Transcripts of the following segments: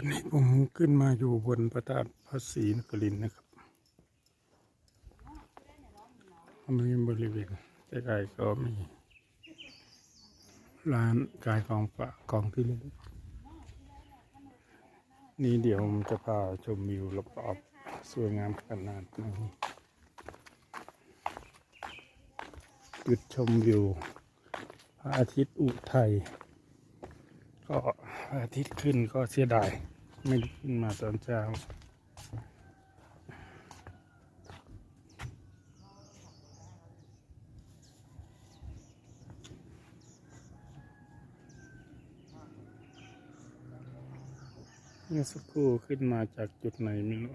อนนี้ผมขึ้นมาอยู่บนพระธาตุพระศรีนครินนะครับมีบริเวณใกล้ๆก็มีร้านขายของฝากของที่ระลึกนี่เดี๋ยวผมจะพาชมวิวรอบๆสวยงามขนาดนี้จุดชมวิวพระอาทิตย์อุทัยก็ อาทิตย์ขึ้นก็เสียดาย ไม่ได้ขึ้นมาตอนเช้าเมื่อสักครู่ขึ้นมาจากจุดไหนไม่รู้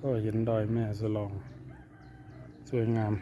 ก็เห็นดอยแม่สลอง สวยงาม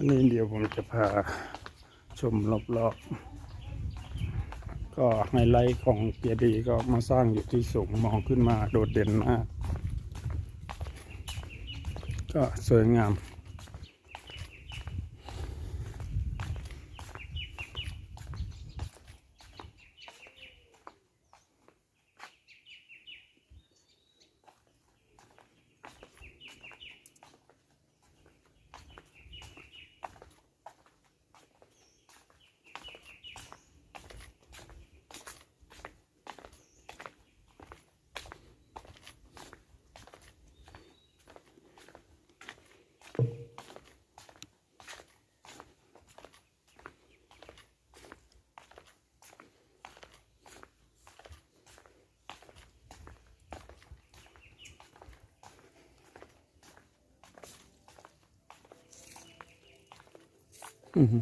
อันนี้เดี๋ยวผมจะพาชมรอบๆ ก็ไฮไลท์ของเจดีย์ก็มาสร้างอยู่ที่สูงมองขึ้นมาโดดเด่นมาก ก็สวยงาม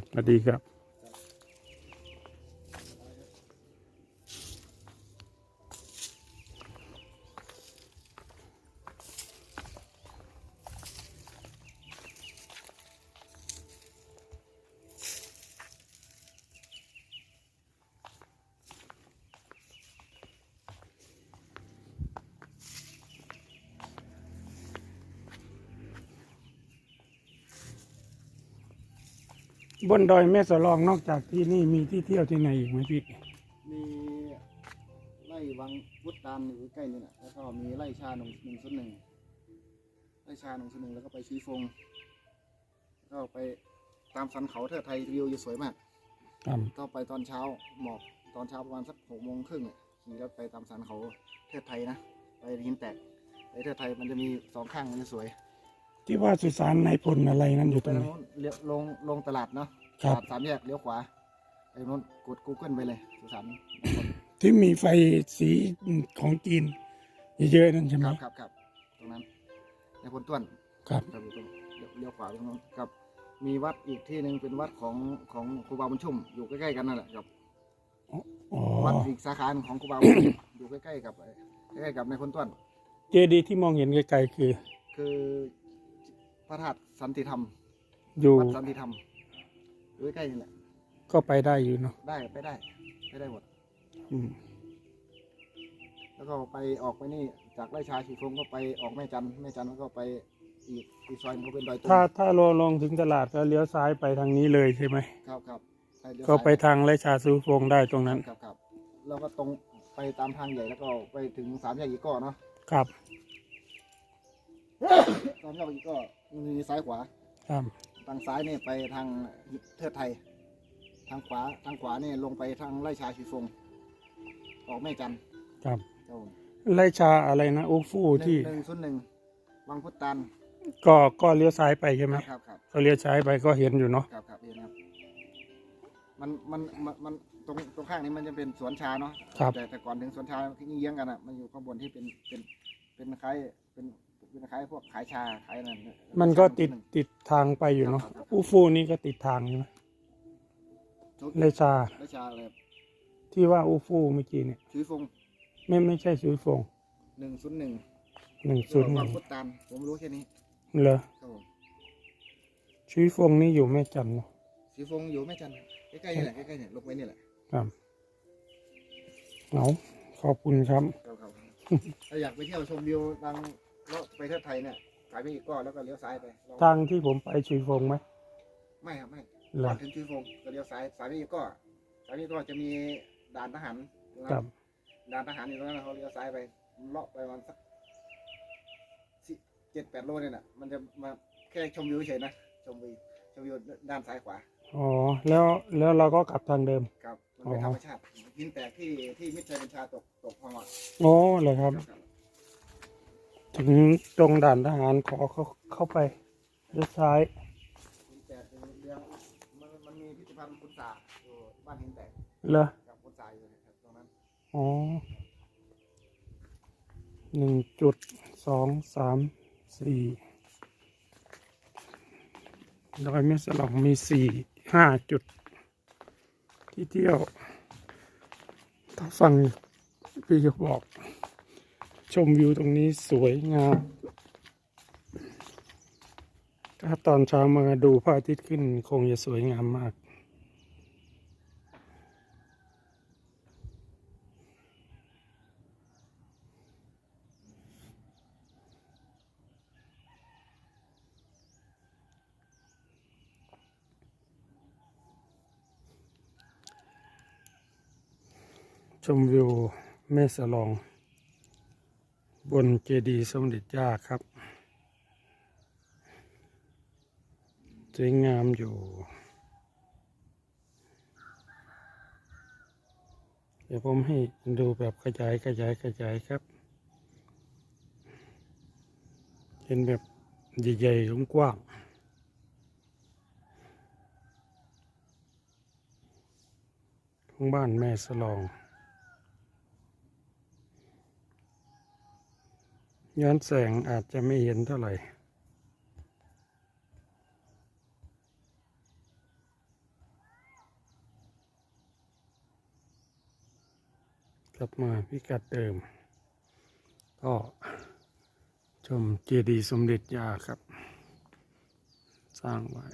สวัสดีครับ บนดอยแม่สลองนอกจากที่นี่มีที่เที่ยวที่ไหนอีกไหมพี่มีไร่วังพุทธตามอยู่ใกล้นี่แหละแล้วก็มีไร่ชาหนึ่งหนึ่งส่วนหนึ่งไร่ชาหนึ่งส่วนหนึ่งแล้วก็ไปชีฟงแล้วก็ไปตามสันเขาเทิดไทยวิวอยู่สวยมากครับก็ไปตอนเช้าหมอกตอนเช้าประมาณสักหกโมงครึ่งเนี่ยขี่รถไปตามสันเขาเทิดไทยนะไปหินแตกไปเทิดไทยมันจะมีสองข้างมันจะสวย ที่ว่าสุสานในายพลอะไรนั่นอยู่ไปตรงไหนทางโน้นเลี้ยวลงลงตลาดเนาะคตรับ ลาดสามแยกเลี้ยวขวาไปโน้นกด Google ไปเลยสุสานที่มีไฟสีของจีนเยอะๆนั่นใช่ไหมครับครับครับตรงนั้นในพลต้วนครับ ครับอยู่ตรงเลี้ยวเลี้ยวขวาตรงนั้นครับ มีวัดอีกที่หนึ่งเป็นวัดของของครูบาบุญชุ่ม อยู่ใกล้ๆกันนั่นแหละครับ อ๋อ วัดอีกสาขาหนึ่งของครูบาบุญชุ่ม อยู่ใกล้ๆกับใกล้ๆกับในพลต้วน เจดีย์ที่มองเห็นไกลๆคือ คือ พระธาตุสันติธรรมอยู่วัดสันติธรรมอยู่ใกล้ๆนี่แหละก็ไปได้อยู่เนาะได้ไปได้ไปได้หมด อืมแล้วก็ไปออกไปนี่จากไร่ชาชีฟงก็ไปออกแม่จันทร์แม่จันทร์แล้วก็ไปอีกอีกซอยหนึงก็เป็นดอยตุงถ้าถ้าลงลงถึงตลาดก็เลี้ยวซ้ายไปทางนี้เลยใช่ไหมครับครับไปเลี้ยวก็ซ้ายไปทางไรชาซูฟงได้ตรงนั้น ครับครับแล้วก็ตรงไปตามทางใหญ่แล้วก็ไปถึงสามแยกอีกก้อเนาะครับ สามแยกอีกก้อมันมีซ้ายขวา ครับ ทางซ้ายเนี่ยไปทางเทิดไทย ทางขวาทางขวาเนี่ยลงไปทางไร่ชาชีฟงออกแม่จันทร์ครับครับผมไล่ชาอะไรนะอูฟู่ที่หนึ่งศูนย์หนึ่งวังพุตันก็ก็เลี้ยวซ้ายไปใช่ไหมครับครับก็เลี้ยวซ้ายไปก็เห็นอยู่เนาะครับครับเห็นครับมันมันมันมันตรงตรงข้างนี้มันจะเป็นสวนชาเนาะครับแต่แต่ก่อนถึงสวนชาที่เยื้องกันอะมันอยู่ข้างบนที่เป็นเป็นเป็นคล้ายเป็น เป็นคล้ายพวกขายชาขายนั่นมันก็ติดติดทางไปอยู่เนาะอูฟู่นี่ก็ติดทางใช่ไหมชุดไล่ชาไร่ชาอะไรที่ว่าอูฟู่เมื่อกี้เนี่ยชีฟงไม่ไม่ใช่ซุยฟงหนึ่งศูนย์หนึ่งหนึ่งศูนย์หวันึ่งงพุตันผมรู้แค่นี้เหรอครับผมซุยฟงนี่อยู่แม่จันทร์เนาะชีฟงอยู่แม่จันทร์ใกล้ๆนี่แหละใกล้ๆเนี่ยลงไปนี่แหละครับเอาขอบคุณครับครับครับถ้าอยากไปเที่ยวชมวิวทาง เลาะไปเที่ยวไทยเนี่ยขายไปอีกก้อนแล้วก็เลี้ยวซ้ายไปลองทางที่ผมไปซุยฟงไหมไม่ครับไม่เหรก่ออนถึงชีฟงก็เลี้ยวซ้ายสายไปอีกก้อนสายไปอีกก้อนจะมีด่านทหารนะคครัรับบด่านทหารอยู่ตรงนั้นเขาเลี้ยวซ้ายไปเลาะไปประมันสักสิเจ็ดแปดโลเนี่ยน่ะมันจะมาแค่ชมวิวเฉยนะชมวิวชมวิวด้านซ้ายขวาอ๋อแล้วแล้วเราก็กลับทางเดิม ครับมันเป็นอ๋อ ธรรมชาติหินแตกที่ที่มิตรชัยบัญชาตกตกพอมาอ๋อเหรอครับ ครับ ถึงตรงด่านทหารขอเข้าเข้าไปเลี้ยวซ้ายหินแตกเป็นเรื่องมันมันมีพิพิธภัณฑ์พุทธาอยู่บ้านหินแตกเหรอ กับพุทธาอยู่นะครับตรงนั้นอ๋อหนึ่งจุดสองสามสี่ดอยแม่สลองมีสี่ห้าจุด ที่เที่ยว ถ้าฟังพี่จะบอก ชมวิวตรงนี้สวยงาม ถ้าตอนเช้ามาดูพระอาทิตย์ขึ้นคงจะสวยงามมาก ชมวิวแม่สลอง บนเจดีย์สมเด็จย่าครับ สวยงามอยู่ เดี๋ยวผมให้ดูแบบขยายขยายขยายครับ เห็นแบบใหญ่ๆกว้างของบ้านแม่สลอง ย้อนแสงอาจจะไม่เห็นเท่าไหร่ กลับมาพิกัดเดิม ก็ชมเจดีย์สมเด็จยาครับ สร้างไว้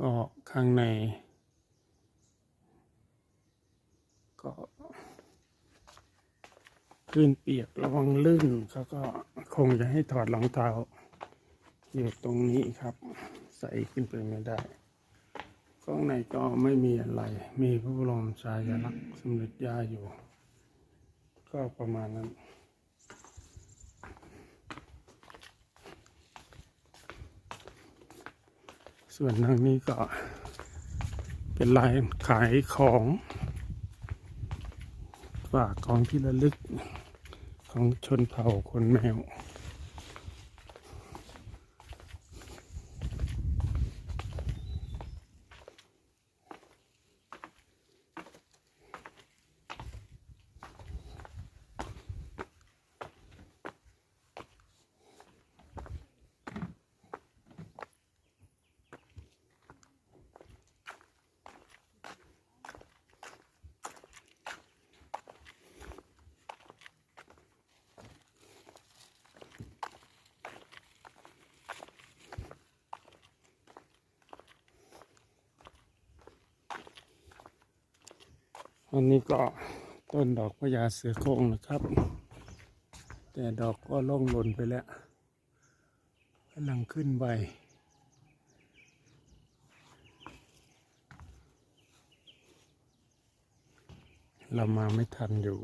ก็ข้างใน ก็พื้นเปียกระวังลื่นเขาก็คงจะให้ถอดรองเท้าอยู่ตรงนี้ครับ ใส่ขึ้นไปไม่ได้ข้างในก็ไม่มีอะไร มีพระบรมฉายาลักษณ์สมเด็จย่าอยู่ ก็ประมาณนั้น ส่วนทางนี้ก็เป็นลายขายของฝากของที่ระลึกของชนเผ่าคนแมว อันนี้ก็ต้นดอกพญาเสือโคร่งนะครับ แต่ดอกก็ล่องหล่นไปแล้วกำลังขึ้นใบเรามาไม่ทันอยู่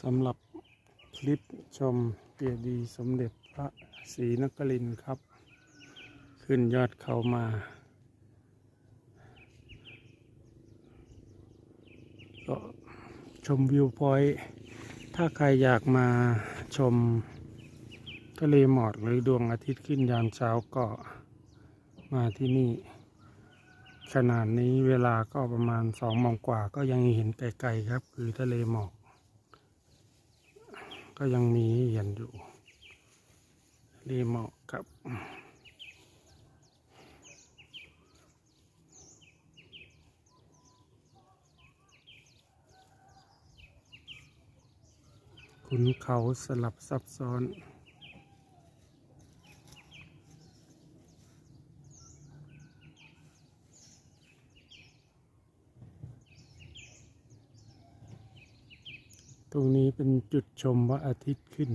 สำหรับคลิปชมเปียดีย์สมเด็จพระศรีนครินทร์ครับ ขึ้นยอดเขามา ก็ชมวิวพอยต์ถ้าใครอยากมาชมทะเลหมอกหรือดวงอาทิตย์ขึ้นยามเช้าก็มาที่นี่ ขนาดนี้เวลาก็ประมาณสองโมงกว่าก็ยังเห็นไกลๆครับ คือทะเลหมอก ก็ยังมีให้เห็นอยู่ทะเหมาะกับขุนเขาสลับซับซ้อน ตรงนี้เป็นจุดชมว่าอาทิตย์ขึ้น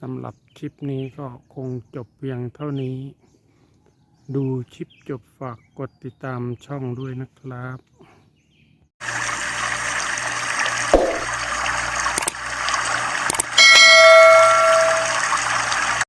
สำหรับคลิปนี้ก็คงจบเพียงเท่านี้ ดูคลิปจบฝากกดติดตามช่องด้วยนะครับ